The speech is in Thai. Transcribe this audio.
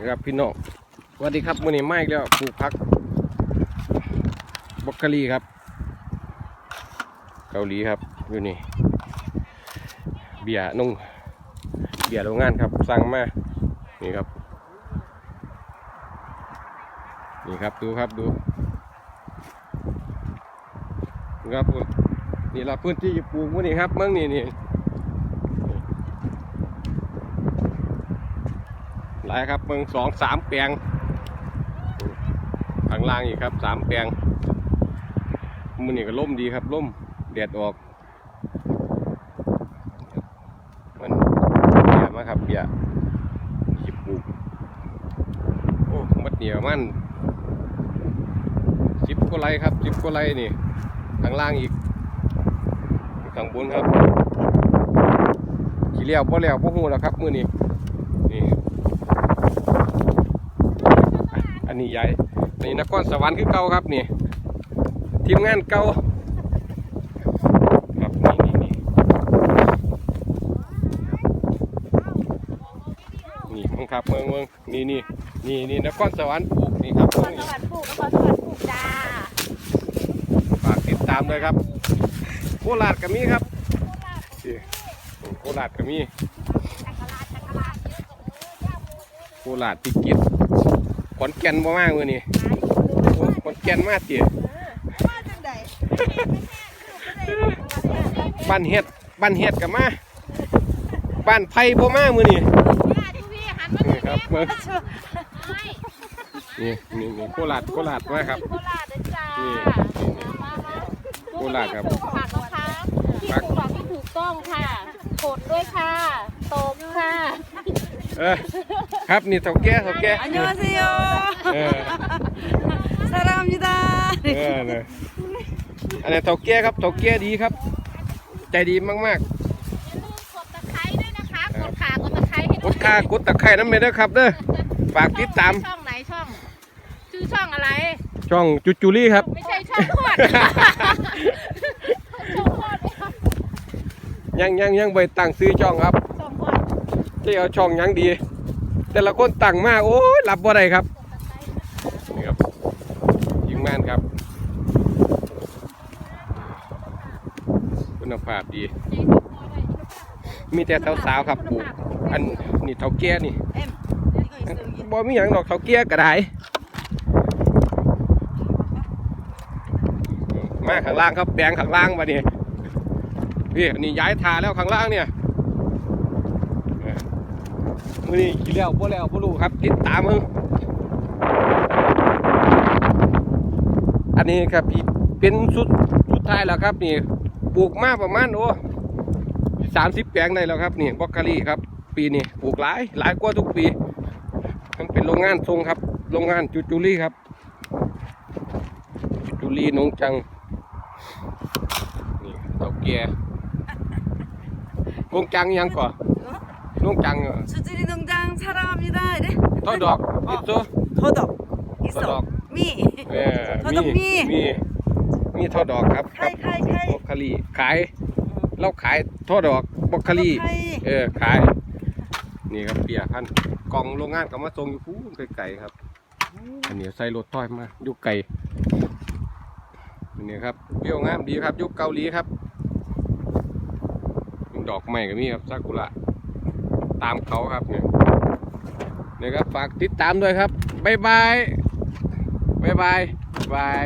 นะครับพี่น้องสวัสดีครับมื่อนี้มาอีกแล้วปลูกพักบรอกโคลีครับ เกาหลีครับอยู่นี่ เบียร์นุ่งเบียร์โรงงานครับสั่งมานี่ครับ นี่ครับดูครับดูนะครับนี่เราพื้นที่ปลูกมื่อนี้ครับเมื่อนี่นี่ หลายครับเมืองสองสามแปลงข้างล่างอีกครับสามแปลงมื่อนี้ก็ล่มดีครับล่มแดดออก มันเบียมาครับเบียร์หยิบปลูกโอ้มัดเหนียวมันสิบกว่าไรครับสิบกว่าไรนี่ข้างล่างอีกข้างบนครับขี้เลี้ยวบ่เลี้ยวบ่หูแล้วครับมือนี้นี่ อันนี้ใหญ่อันนี้นครสวรรค์คือเก่าครับนี่ทีมงานเก่าครับนี่นี่นี่นี่มึงครับเมืองเมืองนี่นี่นี่นี่นครสวรรค์ปลูกนี่ครับนครสวรรค์ปลูกนครสวรรค์ปลูกจ้าฝากติดตามเลยครับโคราชก็มีครับนี่โคราชก็มีโคราชพิกิตร ขอนแก่นบ่มากมือนี่โอ้ขอนแก่นมากเตี๋ยว่าจังใดบ้านเฮ็ดบ้านเฮ็ดกับมาบ้านไผ่บ่มามือนี่นี่ครับเมืองนี่นี่นี่โคราชโคราชมาครับโคราชนะจ้านี่นี่นี่โคราชครับปลูกผักนะคะที่ปลูกผักที่ถูกต้องค่ะผลด้วยค่ะโตมค่ะเออ ครับนี่เถ่าแก่เถ่าแก่อันยองเซียวเออสารามยูดาเออนะอันนี้เถ่าแก่ครับเถ่าแก่ดีครับ ใจดีมากมากกดตะไคร้ด้วยนะคะกดขากดตะไคร้ให้กดขากดตะไคร้น้ำเมนนะครับเด้อฝากติดตามช่องไหนช่องชื่อช่องอะไร ช่องจุจูลี่ครับ ไม่ใช่ช่องทอดยังยังยังไปตั้งซื้อช่องครับ เจ้าเอาช่องยังดี แต่ละคนต่างมากโอ้ยรับว่าไดครับนี่ครับยิงแมนครับคุณภาพดี มีแต่สาวๆครับปูอันนี่เท้าเกียนี่บ่มีอย่างดอกเท้าเกี้ยกระได้มาข้างล่างครับแบงข้างล่างมาเนี่ยพี่นี่ย้ายทาแล้วข้างล่างเนี่ย มือนี่กี่แล้วบ่แล้วบ่รู้ครับติดตามมึงอันนี้ครับพี่เป็นสุดสุดท้ายแล้วครับนี่ปลูกมากประมาณโอ้สามสิบแปลงได้แล้วครับนี่บล็อกโคลี่ครับ ปีนี้ปลูกหลายหลายกว่าทุกปี มันเป็นโรงงานทรงครับ โรงงานจูจูลี่ครับจูจูลี่นงจังนี่เต่าแก่นงจังยังก่อน นงจัง 수지리 농장 사랑합니다. 이래. ทอดดอกอิโซ 더덕 더덕. 있어. 미. เออ ทอดดอกมี มีมีทอดดอกครับครับ 카이 카이 카이. บล็อกโคลี่ขาย เราขายทอดดอกบล็อกโคลี่ 카이. เออขาย นี่ครับเปียพันธุ์กล่องโรงงานก็มาส่งอยู่พูนไกลๆครับ อันนี้ใส่รถต้อยมาอยู่ไกลอันนี้ครับเปรี้ยวงามดีครับอยุคเกาหลีครับ ดอกใหม่ก็มีครับซากุระ ตามเขาครับเนี่ยเนี่ยครับฝากติดตามด้วยครับบ๊ายบายบ๊ายบายบ๊ายบาย